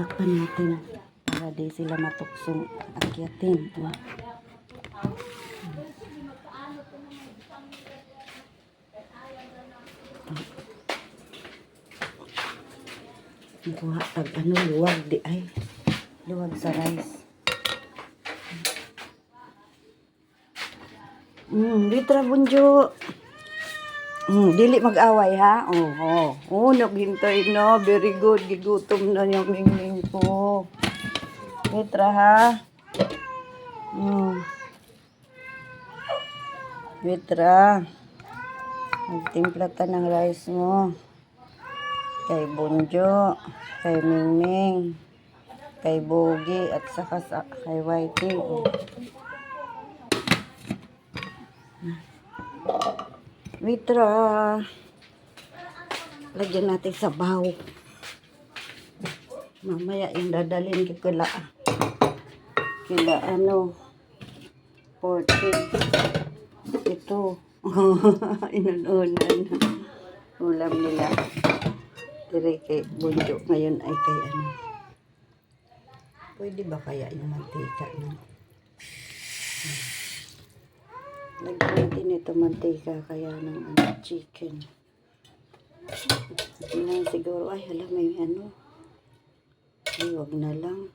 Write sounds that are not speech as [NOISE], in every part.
Takpan natin para di sila matuksong akyatin. Ang kuha tag ano luwag di ay luwag sa rice. Mm, litra bunjo. Mm, dili mag-away ha. Oh, oh. Oh, naghintay na. Very good. Gigutom na yung mingming ko. Litra ha. Mm. Litra. Magtimpla ka ng rice mo. Kay Bunjo. Kay Mingming. Kay Bogi. At saka sa, kay Whitey. Oh. Mitra. Lagyan natin sa baw. Mamaya yung dadalhin ko kila. Kila ano. 40. Ito. [LAUGHS] Inununan. Ulam nila. Dire kay Bunjo. Ngayon ay kay ano. Pwede ba kaya yung mantika na? Lagyan din ito mantika kaya ng ano, chicken. Tingnan siguro, ay hala may ano. Ay, wag na lang.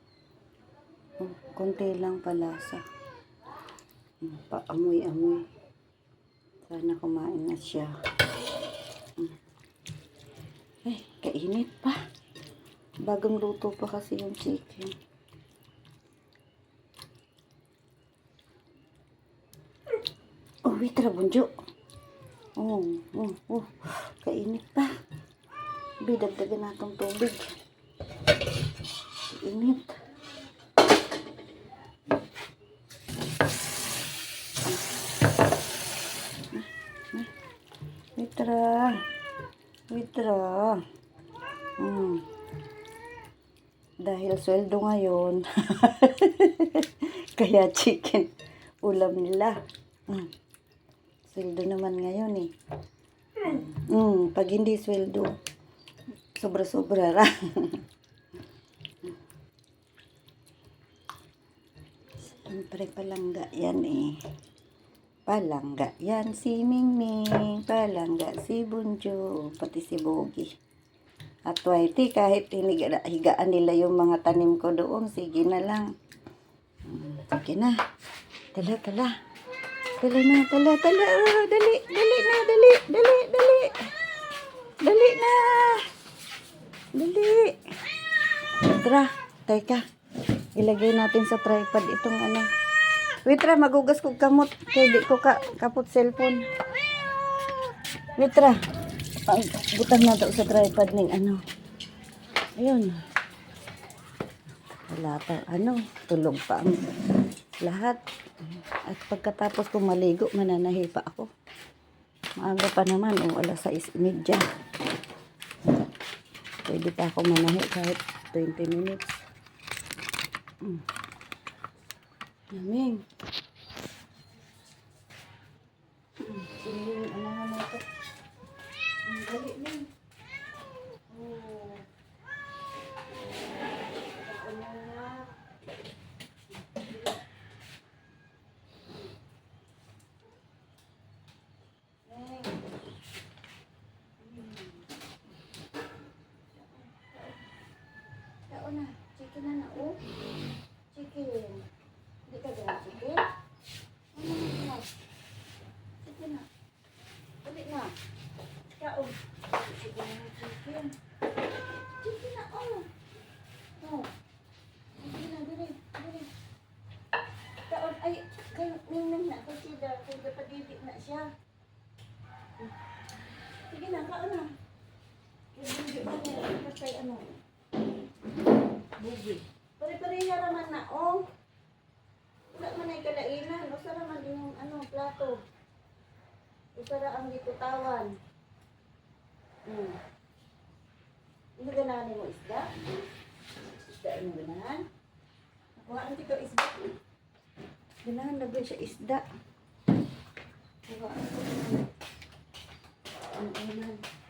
Oh, konti lang palasa. Hmm, Paamoy-amoy. Sana kumain na siya. Hmm. Ay, kainit pa. Bagong luto pa kasi yung chicken. Oh, wait ra, bunjo. Oh, oh, oh. Kainit pa. Bidagdagan natong tubig. Init. Wait ra. Wait ra. Hmm. Dahil sweldo ngayon. [LAUGHS] Kaya chicken ulam nila. Hmm. Sweldo naman ngayon eh. Mm, pag hindi sweldo, sobra-sobra ra. [LAUGHS] Siyempre palangga yan eh. Palangga yan si Mingming, palangga si Bunjo, pati si Bogi. At Whitey, kahit hiniga, higaan nila yung mga tanim ko doon, sige na lang. Mm, Sige na. Tala, tala. Tala na, tala, tala. Ah, dali, dali na, dali, dali, dali. Dali na. Dali. Tara, teka. Ilagay natin sa tripod itong ano. Wait ra, magugas ko kamot. Kaya di ko ka, kapot cellphone. Wait ra. Ang butang na daw sa tripod ng ano. Ayun. Wala pa, ano, tulog pa ang lahat. At pagkatapos ko maligo, mananahi pa ako. Maaga pa naman, o alas 6.30. Pwede pa ako manahi kahit 20 minutes. Mm. Yaming. Mm, Sige, ano na natin. Mm, Dali, Ming. Oh. Ano na? Kao na. Chicken na na, oh. Chicken. Hindi ka dyan, chicken? Ano na na? Chicken na. Dali na. Kao. Chicken na, chicken. Chicken na, oh. Oh. Chicken na, dali. Dali. Kao, ay, kayo, ningnan na. Kasi da, kaya dapat na siya. Sige na. Kaya hindi na kasi ano. Bugi. Pare-pareha raman na, oh. Wala man ay kalainan. Usa raman din yung ano, plato. Usa ra ang gikutawan. Hmm. Ano ganahan mo isda? Isda mo ganahan? Nakuha ang tito isda. Ganahan na ba siya isda? Nakuha ang tito. Ang unan.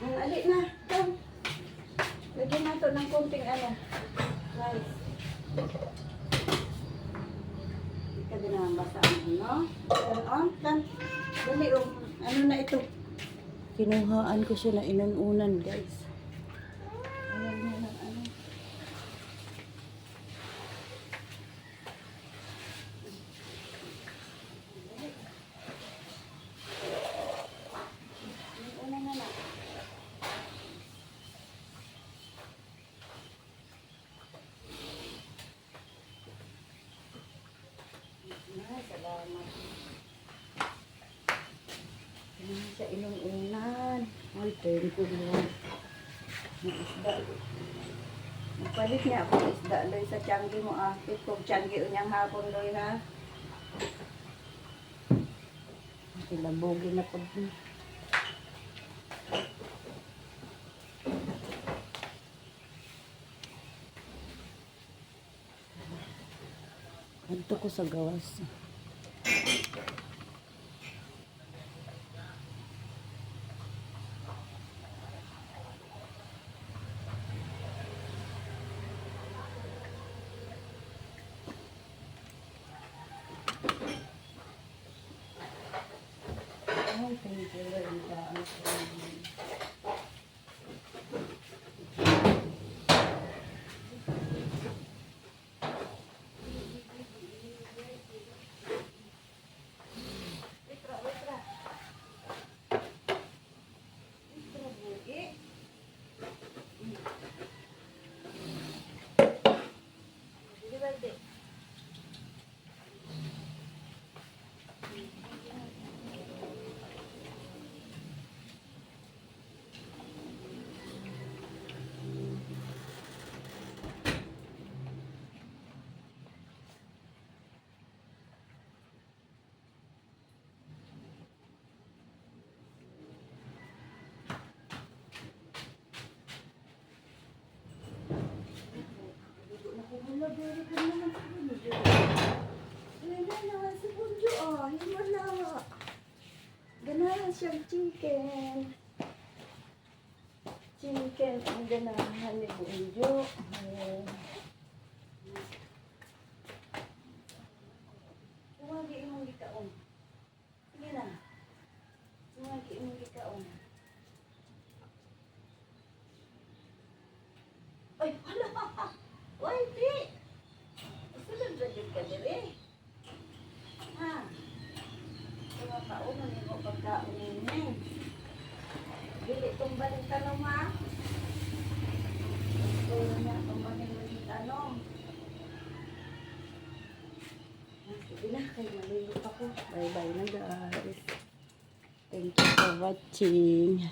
Mm, ali na. Come. Lagyan nato ng konting ano. Rice. Hindi ka din naman basta ano, no? Turn on. Come. Dali, um, ano na ito? Kinuhaan ko siya na inununan, guys. Ayan na lang, ano. Una na lang. Salamat. Hindi siya inuunan. Ay, thank you, Lord. May isda. Magpalit niya ako isda, Loy, sa tiyanggi mo, ah. Kung tiyanggi unyang hapon, Loy, ha? Ilabogi na pag... Kanto ko sa gawas. Ay, thank you, Lord. Daan ko. Wala, very good naman si Bunjo. Wala na, si Bunjo, oh. Himala. Ganahan siyang chicken. Chicken ang ganahan ni Bunjo. Ayan. Tumagi imong gikaon. Sige na. Tumagi imong gikaon. Ay, wala. Uy, di. Sunod sa dyan ka dire. Ha? Mga kauno ni mo pagkaon ninyo. Tumbalin tanong. Tulo niya tumbalin mo yung tanong. Ah, Sige na, kay malilip ako. Bye-bye na guys. Thank you for watching.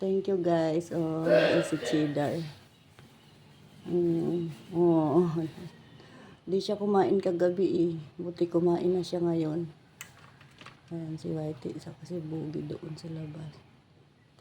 Thank you guys. Oh, easy cheddar. Mm, oo. Hindi siya kumain kagabi eh. Buti kumain na siya ngayon. Ayan si Whitey. Isa kasi bugi doon sa labas.